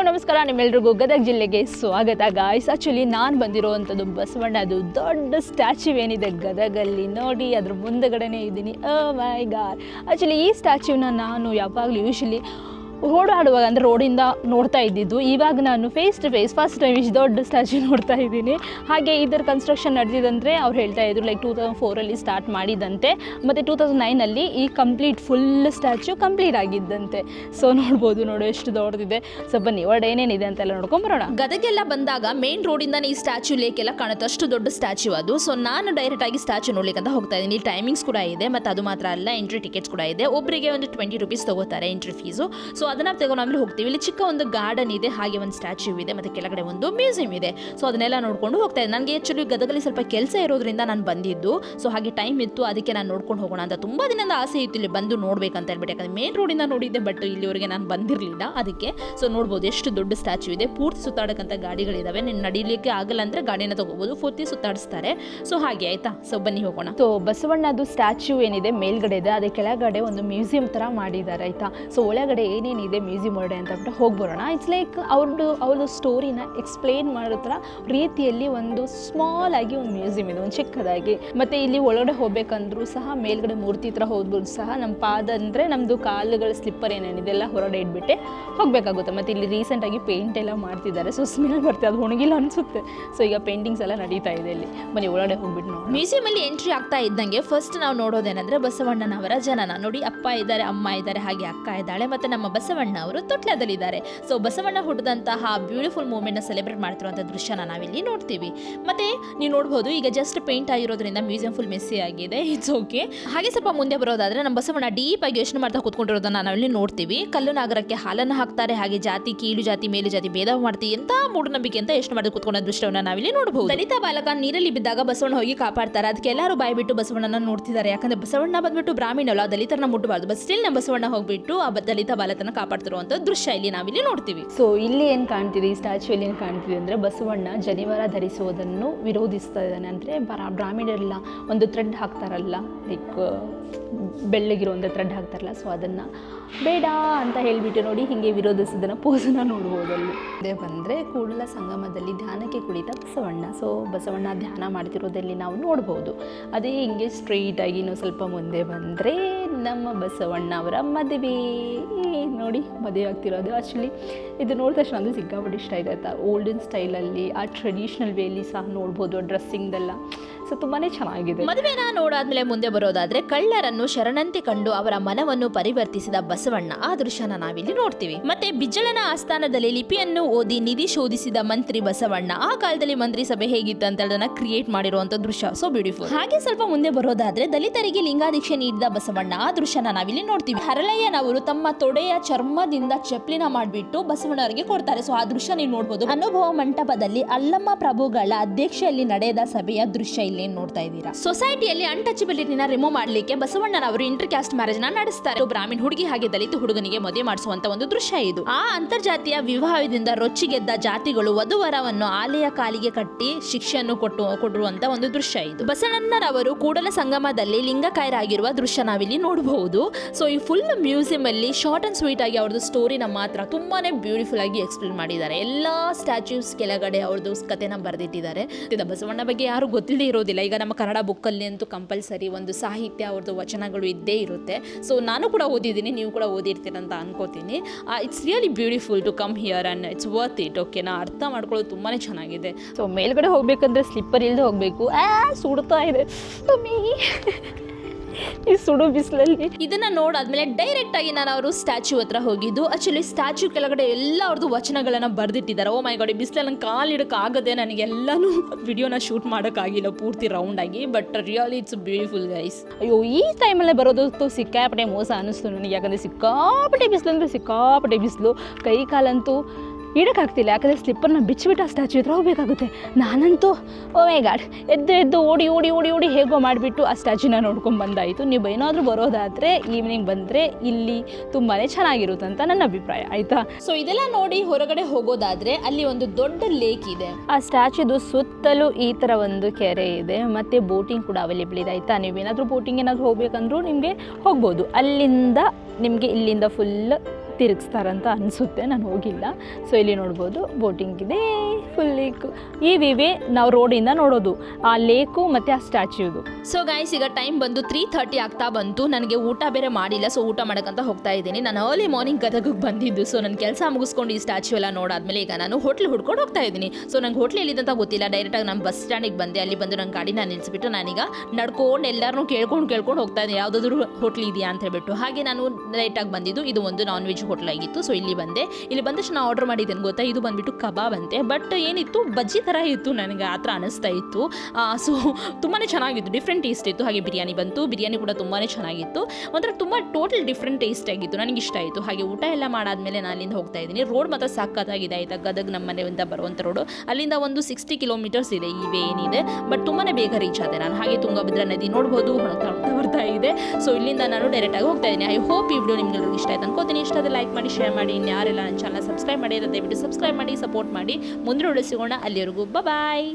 Hello, ನಮಸ್ಕಾರ. ನಿಮ್ಮೆಲ್ರಿಗೂ ಗದಗ ಜಿಲ್ಲೆಗೆ ಸ್ವಾಗತ. ಗಾಯ್ಸ್ ಆ್ಯಕ್ಚುಲಿ ನಾನು ಬಂದಿರೋವಂಥದ್ದು ಬಸವಣ್ಣದು ದೊಡ್ಡ ಸ್ಟ್ಯಾಚ್ಯೂ ಏನಿದೆ ಗದಗಲ್ಲಿ. ನೋಡಿ, ಅದ್ರ ಮುಂದಗಡೆನೇ ಇದ್ದೀನಿ. ಅ ಮೈ ಗಾಡ್ ಆ್ಯಕ್ಚುಲಿ ಈ ಸ್ಟ್ಯಾಚ್ಯೂನ ನಾನು ಯಾವಾಗಲೂ ಯೂಶಲಿ ಓಡಾಡುವಾಗ ಅಂದರೆ ರೋಡಿಂದ ನೋಡ್ತಾ ಇದ್ದಿದ್ದು. ಇವಾಗ ನಾನು face to face first time ಇಷ್ಟು ದೊಡ್ಡ ಸ್ಟ್ಯಾಚ್ಯೂ ನೋಡ್ತಾ ಇದ್ದೀನಿ. ಹಾಗೆ ಇದರ ಕನ್ಸ್ಟ್ರಕ್ಷನ್ ನಡೆದಿದ್ದಂದರೆ ಅವ್ರು ಹೇಳ್ತಾ ಇದ್ರು ಲೈಕ್ ಟೂ ತೌಸಂಡ್ ಫೋರಲ್ಲಿ ಸ್ಟಾರ್ಟ್ ಮಾಡಿದಂತೆ. ಮತ್ತು ಟೂ ತೌಸಂಡ್ ನೈನಲ್ಲಿ ಈ ಕಂಪ್ಲೀಟ್ ಫುಲ್ ಸ್ಟ್ಯಾಚ್ಯೂ ಕಂಪ್ಲೀಟ್ ಆಗಿದ್ದಂತೆ. ಸೊ ನೋಡ್ಬೋದು ನೋಡು ಎಷ್ಟು ದೊಡ್ಡದಿದೆ. ಸೊ ಬನ್ನಿ ಒಳಗಡೆ ಏನೇನಿದೆ ಅಂತೆಲ್ಲ ನೋಡ್ಕೊಂಬರೋಣ ಗದಗೆಲ್ಲ ಬಂದಾಗ ಮೇನ್ ರೋಡಿಂದ ಈ ಲೇಕ್ ಎಲ್ಲ ಕಾಣುತ್ತೆ. ಅಷ್ಟು ದೊಡ್ಡ ಸ್ಟ್ಯಾಚ್ಯೂ ಅದು. ಸೊ ನಾನು ಡೈರೆಕ್ಟ್ ಆಗಿ ಸ್ಟ್ಯಾಚ್ಯೂ ನೋಡ್ಲಿಕ್ಕಂತ ಹೋಗ್ತಾ ಇದ್ದೀನಿ. ಟೈಮಿಂಗ್ಸ್ ಕೂಡ ಇದೆ ಮತ್ತು ಅದು ಮಾತ್ರ ಅಲ್ಲ ಎಂಟ್ರಿ ಟಿಕೆಟ್ಸ್ ಕೂಡ ಇದೆ. ಒಬ್ಬರಿಗೆ ಒಂದು ಟ್ವೆಂಟಿ ರುಪೀಸ್ ತಗೋತಾರೆ ಎಂಟ್ರಿ ಫೀಸು ಸೊ ಅದನ್ನ ತಗೊಂಡು ಆಮೇಲೆ ಹೋಗ್ತೀವಿ. ಇಲ್ಲಿ ಚಿಕ್ಕ ಒಂದು ಗಾರ್ಡನ್ ಇದೆ, ಹಾಗೆ ಒಂದು ಸ್ಟ್ಯಾಚ್ಯೂ ಇದೆ, ಮತ್ತು ಕೆಳಗಡೆ ಒಂದು ಮ್ಯೂಸಿಯಂ ಇದೆ. ಸೊ ಅದನ್ನೆಲ್ಲ ನೋಡ್ಕೊಂಡು ಹೋಗ್ತಾ ಇದ್ದೆ. ನನಗೆ ಆ್ಯಕ್ಚುಲಿ ಗದಗಲ್ಲಿ ಸ್ವಲ್ಪ ಕೆಲಸ ಇರೋದ್ರಿಂದ ನಾನು ಬಂದಿದ್ದು. ಸೊ ಹಾಗೆ ಟೈಮ್ ಇತ್ತು, ಅದಕ್ಕೆ ನಾನು ನೋಡ್ಕೊಂಡು ಹೋಗೋಣ ಅಂತ ತುಂಬ ದಿನದ ಆಸೆ ಇತ್ತು ಇಲ್ಲಿ ಬಂದು ನೋಡ್ಬೇಕಂತ ಹೇಳ್ಬಿಟ್ಟು. ಯಾಕಂದ್ರೆ ಮೇನ್ ರೋಡಿಂದ ನೋಡಿದ್ದೆ ಬಟ್ ಇಲ್ಲಿವರೆಗೆ ನಾನು ಬಂದಿರಲಿಲ್ಲ ಅದಕ್ಕೆ. ಸೊ ನೋಡ್ಬೋದು, ಎಷ್ಟು ದೊಡ್ಡ ಸ್ಟ್ಯಾಚ್ಯೂ ಇದೆ. ಪೂರ್ತಿ ಸುತ್ತಾಡಕ್ಕಂಥ ಗಾಡಿಗಳಿದಾವೆ. ನೀನು ನಡೀಲಿಕ್ಕೆ ಆಗಲ್ಲ ಅಂದರೆ ಗಾಡಿನ ತಗೋಬೋದು. ಪೂರ್ತಿ ಸುತ್ತಾಡಿಸ್ತಾರೆ. ಸೊ ಹಾಗೆ ಆಯ್ತಾ? ಸೊ ಬನ್ನಿ ಹೋಗೋಣ. ಸೊ ಬಸವಣ್ಣದು ಸ್ಟ್ಯಾಚ್ಯೂ ಏನಿದೆ, ಮೇಲ್ಗಡೆ ಇದೆ. ಅದೇ ಕೆಳಗಡೆ ಒಂದು ಮ್ಯೂಸಿಯಂ ಥರ ಮಾಡಿದ್ದಾರೆ, ಆಯಿತಾ? ಸೊ ಒಳಗಡೆ ಏನೇನಿದೆ ಮ್ಯೂಸಿಯಂ ವರ್ಡ್ ಅಂತ ಬಿಟ್ಟು ಹೋಗಿ ಬರೋಣ ಇಟ್ಸ್ ಲೈಕ್ ಅವ್ರದ್ದು ಅವ್ರದ್ದು ಸ್ಟೋರಿನ ಎಕ್ಸ್ಪ್ಲೇನ್ ಮಾಡೋ ಥರ ರೀತಿಯಲ್ಲಿ ಒಂದು ಸ್ಮಾಲ್ ಆಗಿ ಒಂದು ಮ್ಯೂಸಿಯಂ ಇದೆ, ಒಂದು ಚಿಕ್ಕದಾಗಿ. ಮತ್ತು ಇಲ್ಲಿ ಒಳಗಡೆ ಹೋಗ್ಬೇಕಂದ್ರೂ ಸಹ, ಮೇಲ್ಗಡೆ ಮೂರ್ತಿ ಹತ್ರ ಹೋದ್ಬಿಟ್ಟು ಸಹ ನಮ್ಮ ಪಾದ ಅಂದರೆ ನಮ್ಮದು ಕಾಲುಗಳ ಸ್ಲಿಪ್ಪರ್ ಏನೇನಿದೆ ಎಲ್ಲ ಹೊರಗಡೆ ಇಟ್ಬಿಟ್ಟೆ ಹೋಗಬೇಕಾಗುತ್ತೆ. ಮತ್ತು ಇಲ್ಲಿ ರೀಸೆಂಟಾಗಿ ಪೇಂಟ್ ಎಲ್ಲ ಮಾಡ್ತಿದ್ದಾರೆ ಸೊ ಸ್ಮೆಲ್ ಬರ್ತದೆ ಅದು ಒಣಗಿಲ್ಲ ಅನಿಸುತ್ತೆ. ಸೊ ಈಗ ಪೇಂಟಿಂಗ್ಸ್ ಎಲ್ಲ ನಡೀತಾ ಇದೆ ಇಲ್ಲಿ. ಬನ್ನಿ, ಒಳಗಡೆ ಹೋಗ್ಬಿಟ್ಟು ನೋಡಿ ಮ್ಯೂಸಿಯಂ ಅಲ್ಲಿ ಎಂಟ್ರಿ ಆಗ್ತಾ ಇದ್ದಂಗೆ ಫಸ್ಟ್ ನಾವು ನೋಡೋದೇನೆಂದರೆ ಬಸವಣ್ಣನವರ ಜನನ. ನೋಡಿ, ಅಪ್ಪ ಇದ್ದಾರೆ, ಅಮ್ಮ ಇದ್ದಾರೆ, ಹಾಗೆ ಅಕ್ಕ ಇದ್ದಾಳೆ, ಮತ್ತೆ ನಮ್ಮ ಬಸವಣ್ಣ ಅವರು ತೊಟ್ಲದಲ್ಲಿದ್ದಾರೆ. ಸೊ ಬಸವಣ್ಣ ಹುಟ್ಟಿದಂತಹ ಬ್ಯೂಟಿಫುಲ್ ಮೂಮೆಂಟ್ನ ಸೆಲೆಬ್ರೇಟ್ ಮಾಡ್ತಿರುವಂತಹ ದೃಶ್ಯನ ನಾವಿಲ್ಲಿ ನೋಡ್ತೀವಿ. ಮತ್ತೆ ನೀವು ನೋಡ್ಬೋದು, ಈಗ ಜಸ್ಟ್ ಪೇಂಟ್ ಆಗಿರೋದ್ರಿಂದ ಮ್ಯೂಸಿಯಂ ಫುಲ್ ಮೆಸ್ಸಿ ಆಗಿದೆ. ಇಟ್ಸ್ ಓಕೆ ಹಾಗೆ ಸ್ವಲ್ಪ ಮುಂದೆ ಬರೋದಾದ್ರೆ ನಮ್ಮ ಬಸವಣ್ಣ ಡೀಪ್ ಆಗಿ ಯೋಚನೆ ಮಾಡ್ತಾ ಕೂತ್ಕೊಂಡಿರೋದನ್ನ ನಾವಿಲ್ಲಿ ನೋಡ್ತೀವಿ. ಕಲ್ಲು ನಾಗರಕ್ಕೆ ಹಾಲನ್ನು ಹಾಕ್ತಾರೆ, ಹಾಗೆ ಜಾತಿ, ಕೀಳು ಜಾತಿ, ಮೇಲು ಜಾತಿ ಭೇದ ಮಾಡ್ತೀವಿ ಎಂತ ಮೂಢನಂಬಿಕೆ ಅಂತ ಯೋಚನೆ ಮಾಡಿ ಕೂತ್ಕೊಂಡ ದೃಶ್ಯವನ್ನ ನಾವಿಲ್ಲಿ ನೋಡಬಹುದು ದಲಿತ ಬಾಲಕ ನೀರಲ್ಲಿ ಬಿದ್ದಾಗ ಬಸವಣ್ಣ ಹೋಗಿ ಕಾಪಾಡ್ತಾರೆ. ಅದಕ್ಕೆ ಎಲ್ಲರೂ ಬಾಯಿ ಬಿಟ್ಟು ಬಸವಣ್ಣನ ನೋಡ್ತಿದ್ದಾರೆ. ಯಾಕಂದ್ರೆ ಬಸವಣ್ಣ ಬಂದ್ಬಿಟ್ಟು ಬ್ರಾಹ್ಮಣಲ್ಲ ದಲಿತರನ್ನ ಮುಟ್ಟಬಾರ್ದು. ಬಟ್ ಸ್ಟಿಲ್ ನಮ್ಮ ಬಸವಣ್ಣ ಹೋಗ್ಬಿಟ್ಟು ಆ ದಲಿತ ಬಾಲಕನ ಕಾಪಾಡ್ತಿರುವಂತ ದೃಶ್ಯ ಇಲ್ಲಿ ನಾವಿಲ್ಲಿ ನೋಡ್ತೀವಿ. ಸೊ ಇಲ್ಲಿ ಏನು ಕಾಣ್ತಿದೆ? ಸ್ಟ್ಯಾಚು ಏನು ಕಾಣ್ತಿದೆ ಅಂದರೆ ಬಸವಣ್ಣ ಜನಿವಾರ ಧರಿಸುವುದನ್ನು ವಿರೋಧಿಸ್ತಾ ಇದ್ದಾನೆ. ಅಂದರೆ ಬರ ಬ್ರಾಹ್ಮಣರೆಲ್ಲ ಒಂದು ಥ್ರೆಡ್ ಹಾಕ್ತಾರಲ್ಲ ಲೈಕ್ ಬೆಳ್ಳಗಿರುವಂಥ ಥ್ರೆಡ್ ಹಾಕ್ತಾರಲ್ಲ ಸೊ ಅದನ್ನು ಬೇಡ ಅಂತ ಹೇಳಿಬಿಟ್ಟು ನೋಡಿ ಹೀಗೆ ವಿರೋಧಿಸೋದನ್ನು ಪೋಸನ್ನ ನೋಡ್ಬೋದು ಅಲ್ಲಿ ಅದೇ ಬಂದರೆ ಕೂಡಲ ಸಂಗಮದಲ್ಲಿ ಧ್ಯಾನಕ್ಕೆ ಕುಳಿತ ಬಸವಣ್ಣ. ಸೊ ಬಸವಣ್ಣ ಧ್ಯಾನ ಮಾಡ್ತಿರೋದಲ್ಲಿ ನಾವು ನೋಡ್ಬೋದು. ಅದೇ ಹಿಂಗೆ ಸ್ಟ್ರೈಟಾಗಿ ಆಗಿ ಸ್ವಲ್ಪ ಮುಂದೆ ಬಂದರೆ ನಮ್ಮ ಬಸವಣ್ಣ ಅವರ ಮದುವೆ. ನೋಡಿ ಮದುವೆ ಆಗ್ತಿರೋದು. ಆ್ಯಕ್ಚುಲಿ ಇದು ನೋಡಿದ ತಕ್ಷಣ ಅಂದರೆ ಸಿಕ್ಕಾಪಟ್ಟೆ ಇಷ್ಟ ಇದೆ ಆಯಿತಾ? ಓಲ್ಡನ್ ಸ್ಟೈಲಲ್ಲಿ ಆ ಟ್ರೆಡಿಷ್ನಲ್ ವೇಲಿ ಸಹ ನೋಡ್ಬೋದು ಡ್ರೆಸ್ಸಿಂಗ್ದೆಲ್ಲ ಸೊ ತುಂಬಾನೇ ಚೆನ್ನಾಗಿದೆ. ಮದುವೆನ ನೋಡಾದ್ಮೇಲೆ ಮುಂದೆ ಬರೋದಾದ್ರೆ ಕಳ್ಳರನ್ನು ಶರಣಂತೆ ಕಂಡು ಅವರ ಮನವನ್ನು ಪರಿವರ್ತಿಸಿದ ಬಸವಣ್ಣ ಆ ದೃಶ್ಯನ ನಾವಿಲ್ಲಿ ನೋಡ್ತೀವಿ. ಮತ್ತೆ ಬಿಜ್ಜಳನ ಆಸ್ಥಾನದಲ್ಲಿ ಲಿಪಿಯನ್ನು ಓದಿ ನಿಧಿ ಶೋಧಿಸಿದ ಮಂತ್ರಿ ಬಸವಣ್ಣ ಆ ಕಾಲದಲ್ಲಿ ಮಂತ್ರಿ ಸಭೆ ಹೇಗಿತ್ತು ಅಂತ ಅದನ್ನ ಕ್ರಿಯೇಟ್ ಮಾಡಿರುವಂತ ದೃಶ್ಯ. ಸೊ ಬ್ಯೂಟಿಫುಲ್ ಹಾಗೆ ಸ್ವಲ್ಪ ಮುಂದೆ ಬರೋದಾದ್ರೆ ದಲಿತರಿಗೆ ಲಿಂಗಾದೀಕ್ಷೆ ನೀಡಿದ ಬಸವಣ್ಣ ಆ ದೃಶ್ಯನ ನಾವಿಲ್ಲಿ ನೋಡ್ತೀವಿ. ಹರಳಯ್ಯನವರು ತಮ್ಮ ತೊಡೆಯ ಚರ್ಮದಿಂದ ಚಪ್ಲಿನ ಮಾಡಿಬಿಟ್ಟು ಬಸವಣ್ಣವರಿಗೆ ಕೊಡ್ತಾರೆ. ಸೊ ಆ ದೃಶ್ಯ ನೀವು ನೋಡಬಹುದು ಅನುಭವ ಮಂಟಪದಲ್ಲಿ ಅಲ್ಲಮ್ಮ ಪ್ರಭುಗಳ ಅಧ್ಯಕ್ಷೆಯಲ್ಲಿ ನಡೆದ ಸಭೆಯ ದೃಶ್ಯ ಇಲ್ಲಿ ನೋಡ್ತಾ ಇದ್ದೀರಾ? ಸೊಸೈಟಿಯಲ್ಲಿ ಅನ್ಟಚಬಿಲಿಟಿನ ರಿಮೂವ್ ಮಾಡ್ಲಿಕ್ಕೆ ಬಸವಣ್ಣನವರು ಇಂಟರ್ ಕ್ಯಾಸ್ಟ್ ಮ್ಯಾರೇಜ್ನ ನಡೆಸ್ತಾರೆ. ಬ್ರಾಹ್ಮಣ ಹುಡುಗಿ ಹಾಗೆ ದಲಿತ ಹುಡುಗನಿಗೆ ಮದುವೆ ಮಾಡಿಸುವಂತ ಒಂದು ದೃಶ್ಯ ಇದು. ಆ ಅಂತರ್ಜಾತಿಯ ವಿವಾಹದಿಂದ ರೊಚ್ಚಿಗೆದ್ದ ಜಾತಿಗಳು ವಧುವರವನ್ನು ಆಲೆಯ ಕಾಲಿಗೆ ಕಟ್ಟಿ ಶಿಕ್ಷೆಯನ್ನು ಕೊಟ್ಟು ಕೊಡುವಂತ ಒಂದು ದೃಶ್ಯ ಇದು. ಬಸವಣ್ಣನವರು ಕೂಡಲ ಸಂಗಮದಲ್ಲಿ ಲಿಂಗಕಾಯರಾಗಿರುವ ದೃಶ್ಯ ನಾವಿಲ್ಲಿ ನೋಡಬಹುದು. ಸೊ ಈ ಫುಲ್ ಮ್ಯೂಸಿಯಂ ಅಲ್ಲಿ ಶಾರ್ಟ್ ಅಂಡ್ ಸ್ವೀಟ್ ಆಗಿ ಅವ್ರದ್ದು ಸ್ಟೋರಿನ ಮಾತ್ರ ತುಂಬಾನೇ ಬ್ಯೂಟಿಫುಲ್ ಆಗಿ ಎಕ್ಸ್ಪ್ಲೇನ್ ಮಾಡಿದ್ದಾರೆ. ಎಲ್ಲಾ ಸ್ಟ್ಯಾಚ್ಯೂಸ್ ಕೆಳಗಡೆ ಅವ್ರದ್ದು ಕಥೆನ ಬರೆದಿಟ್ಟಿದ್ದಾರೆ. ಬಸವಣ್ಣ ಬಗ್ಗೆ ಯಾರು ಗೊತ್ತಿಲ್ಲದೆ ಇರೋದಿಲ್ಲ ಈಗ ನಮ್ಮ ಕನ್ನಡ ಬುಕ್ಕಲ್ಲಿ ಅಂತೂ ಕಂಪಲ್ಸರಿ ಒಂದು ಸಾಹಿತ್ಯ ಅವ್ರದ್ದು ವಚನಗಳು ಇದ್ದೇ ಇರುತ್ತೆ. ಸೊ ನಾನು ಕೂಡ ಓದಿದ್ದೀನಿ, ನೀವು ಕೂಡ ಓದಿರ್ತೀರ ಅಂತ ಅನ್ಕೋತೀನಿ. It's really beautiful to come here and it's worth it okay ನಾ ಅರ್ಥ ಮಾಡ್ಕೊಳ್ಳೋದು ತುಂಬಾ ಚೆನ್ನಾಗಿದೆ. ಸೊ ಮೇಲ್ಗಡೆ ಹೋಗಬೇಕಂದ್ರೆ ಸ್ಲಿಪ್ಪರ್ ಇಲ್ಲದೆ ಹೋಗಬೇಕು. ಆ, ಸುಡ್ತಾ ಇದೆ. ಈ ಸುಡು ಬಿಸಿಲಲ್ಲಿ. ಇದನ್ನ ನೋಡಾದ್ಮೇಲೆ ಡೈರೆಕ್ಟ್ ಆಗಿ ನಾನು ಅವರು ಸ್ಟ್ಯಾಚ್ಯೂ ಹತ್ರ ಹೋಗಿದ್ದು. ಆಕ್ಚುಲಿ ಸ್ಟ್ಯಾಚ್ಯೂ ಕೆಳಗಡೆ ಎಲ್ಲ ಅವ್ರದ್ದು ವಚನಗಳನ್ನ ಬರ್ದಿಟ್ಟಿದ್ದಾರೆ. ಓ ಮೈ ಗಾಡ್ ಬಿಸಿಲಲ್ಲಿ ನಂಗೆ ಕಾಲಿಡಕ್ಕೆ ಆಗದೆ ನನಗೆ ಎಲ್ಲಾನು ವಿಡಿಯೋನ ಶೂಟ್ ಮಾಡೋಕ್ಕಾಗಿಲ್ಲ ಪೂರ್ತಿ ರೌಂಡ್ ಆಗಿ. But really it's beautiful guys ಅಯ್ಯೋ ಈ ಟೈಮಲ್ಲೇ ಬರೋದು ಸಿಕ್ಕಾಪಟ್ಟೆ ಮೋಸ ಅನಿಸ್ತು ನನಗೆ. ಯಾಕಂದರೆ ಸಿಕ್ಕಾಪಟ್ಟೆ ಬಿಸಿಲು ಅಂದರೆ ಸಿಕ್ಕಾಪಟ್ಟೆ ಬಿಸಿಲು. ಕೈ ಕಾಲಂತೂ ಇಡೋಕ್ಕಾಗ್ತಿಲ್ಲ ಯಾಕಂದರೆ ಸ್ಲಿಪ್ಪರ್ನ ಬಿಚ್ಚಿಬಿಟ್ಟು ಆ ಸ್ಟ್ಯಾಚು ಹತ್ರ ಹೋಗಬೇಕಾಗುತ್ತೆ. ನಾನಂತೂ ಓ ಮೈ ಗಾಡ್ ಎದ್ದು ಎದ್ದು ಓಡಿ ಓಡಿ ಓಡಿ ಓಡಿ ಹೇಗೋ ಮಾಡಿಬಿಟ್ಟು ಆ ಸ್ಟ್ಯಾಚ್ಯೂನ ನೋಡ್ಕೊಂಡು ಬಂದಾಯಿತು. ನೀವು ಏನಾದರೂ ಬರೋದಾದರೆ ಈವ್ನಿಂಗ್ ಬಂದರೆ ಇಲ್ಲಿ ತುಂಬಾ ಚೆನ್ನಾಗಿರುತ್ತೆ ಅಂತ ನನ್ನ ಅಭಿಪ್ರಾಯ ಆಯಿತಾ? ಸೊ ಇದೆಲ್ಲ ನೋಡಿ ಹೊರಗಡೆ ಹೋಗೋದಾದರೆ ಅಲ್ಲಿ ಒಂದು ದೊಡ್ಡ ಲೇಕ್ ಇದೆ. ಆ ಸ್ಟ್ಯಾಚ್ಯೂದು ಸುತ್ತಲೂ ಈ ಥರ ಒಂದು ಕೆರೆ ಇದೆ ಮತ್ತು ಬೋಟಿಂಗ್ ಕೂಡ ಅವೈಲೇಬಲ್ ಇದೆ ಆಯಿತಾ? ನೀವೇನಾದರೂ ಬೋಟಿಂಗ್ ಏನಾದರೂ ಹೋಗಬೇಕಂದ್ರೂ ನಿಮಗೆ ಹೋಗ್ಬೋದು. ಅಲ್ಲಿಂದ ನಿಮಗೆ ಇಲ್ಲಿಂದ ಫುಲ್ ತಿರುಗಿಸ್ತಾರಂತ ಅನಿಸುತ್ತೆ, ನಾನು ಹೋಗಿಲ್ಲ. ಸೊ ಇಲ್ಲಿ ನೋಡ್ಬೋದು ಬೋಟಿಂಗ್ ಇದೆ. ಫುಲ್ ಲೇಕ್ ಈ ವಿವೇ ನಾವು ರೋಡಿಂದ ನೋಡೋದು. ಆ ಲೇಕು ಮತ್ತು ಆ ಸ್ಟ್ಯಾಚ್ಯೂದು ಸೊ ಗಾಯ್ಸ್ ಈಗ ಟೈಮ್ ಬಂದು ತ್ರೀ ಥರ್ಟಿ ಆಗ್ತಾ ಬಂತು. ನನಗೆ ಊಟ ಬೇರೆ ಮಾಡಿಲ್ಲ ಸೊ ಊಟ ಮಾಡೋಕ್ಕಂತ ಹೋಗ್ತಾ ಇದ್ದೀನಿ. ನಾನು ಅರ್ಲಿ ಮಾರ್ನಿಂಗ್ ಗದಗಕ್ಕೆ ಬಂದಿದ್ದು. ಸೊ ನನ್ನ ಕೆಲಸ ಮುಗಿಸ್ಕೊಂಡು ಈ ಸ್ಟ್ಯಾಚ್ಯೂ ಎಲ್ಲ ನೋಡಾದ್ಮೇಲೆ ಈಗ ನಾನು ಹೋಟ್ಲ್ ಹುಡ್ಕೊಂಡು ಹೋಗ್ತಾ ಇದ್ದೀನಿ. ಸೊ ನಂಗೆ ಹೋಟ್ಲ್ ಎಲ್ಲಿದಂತ ಗೊತ್ತಿಲ್ಲ. ಡೈರೆಕ್ಟಾಗಿ ನಾನು ಬಸ್ ಸ್ಟ್ಯಾಂಡಿಗೆ ಬಂದೆ. ಅಲ್ಲಿ ಬಂದು ನನ್ನ ಗಾಡಿನ ನಿಲ್ಲಿಸ್ಬಿಟ್ಟು ನಾನೀಗ ನಡ್ಕೊಂಡು ಎಲ್ಲರನ್ನೂ ಕೇಳ್ಕೊಂಡು ಕೇಳ್ಕೊಂಡು ಹೋಗ್ತಾ ಇದ್ದೀನಿ. ಯಾವುದಾದ್ರೂ ಹೋಟ್ಲ್ ಇದೆಯಾ ಅಂತ ಹೇಳ್ಬಿಟ್ಟು. ಹಾಗೆ ನಾನು ಲೈಟಾಗಿ ಬಂದಿದ್ದು. ಇದು ಒಂದು ನಾನ್ ವೆಜ್ ಹೋಟ್ಲ್ ಆಗಿತ್ತು ಸೊ ಇಲ್ಲಿ ಬಂದೆ. ಇಲ್ಲಿ ಬಂದ ನಾನು ಆರ್ಡರ್ ಮಾಡಿದ್ದೇನೆ ಗೊತ್ತಾ? ಇದು ಬಂದ್ಬಿಟ್ಟು ಕಬಾಬ್ ಅಂತೆ. ಬಟ್ ಏನಿತ್ತು? ಬಜ್ಜಿ ಥರ ಇತ್ತು ನನಗೆ. ಆ ಥರ ಅನಿಸ್ತಾ ಇತ್ತು. ಸೊ ತುಂಬಾ ಚೆನ್ನಾಗಿತ್ತು. ಡಿಫ್ರೆಂಟ್ ಟೇಸ್ಟ್ ಇತ್ತು. ಹಾಗೆ ಬಿರಿಯಾನಿ ಬಂತು. ಬಿರಿಯಾನಿ ಕೂಡ ತುಂಬಾ ಚೆನ್ನಾಗಿತ್ತು. ಒಂಥರ ತುಂಬ ಟೋಟಲ್ ಡಿಫ್ರೆಂಟ್ ಟೇಸ್ಟ್ ಆಗಿತ್ತು. ನನಗೆ ಇಷ್ಟ ಆಯಿತು. ಹಾಗೆ ಊಟ ಎಲ್ಲ ಮಾಡಾದ್ಮೇಲೆ ನಾನು ಅಲ್ಲಿಂದ ಹೋಗ್ತಾ ಇದ್ದೀನಿ. ರೋಡ್ ಮಾತ್ರ ಸಾಕಾಗಿದೆ ಆಯಿತಾ? ಗದಗ್ ನಮ್ಮ ಮನೆಯಿಂದ ಬರುವಂಥ ರೋಡು ಅಲ್ಲಿಂದ ಒಂದು ಸಿಕ್ಸ್ಟಿ ಕಿಲೋಮೀಟರ್ಸ್ ಇದೆ. ಈ ವೇ ಏನಿದೆ. ಬಟ್ ತುಂಬಾ ಬೇಗ ರೀಚ್ ಆದೆ ನಾನು. ಹಾಗೆ ತುಂಗಭದ್ರಾ ನದಿ ನೋಡ್ಬೋದು. ಹೊಣ್ತಾ ಬರ್ತಾ ಇದೆ. ಸೊ ಇಲ್ಲಿಂದ ನಾನು ಡೈರೆಕ್ಟಾಗಿ ಹೋಗ್ತಾ ಇದ್ದೀನಿ. ಐ ಹೋಪ್ ಈ ವಿಡಿಯೋ ನಿಮ್ಗೆಲ್ಲರಿಗೂ ಇಷ್ಟ ಆಯ್ತು ಅನ್ಕೋತೀನಿ. ಇಷ್ಟ ಲೈಕ್ ಮಾಡಿ ಶೇರ್ ಮಾಡಿ ಇನ್ನು ಯಾರೆಲ್ಲ ನನ್ನ ಚಾನಲ್ ಸಬ್ಸ್ಕ್ರೈಬ್ ಮಾಡಿ ದಯವಿಟ್ಟು ಸಬ್ಸ್ಕ್ರೈಬ್ ಮಾಡಿ ಸಪೋರ್ಟ್ ಮಾಡಿ. ಮುಂದೆ ಸಿಗೋಣ ಅಲ್ಲಿವರೆಗೂ. ಬಾಯ್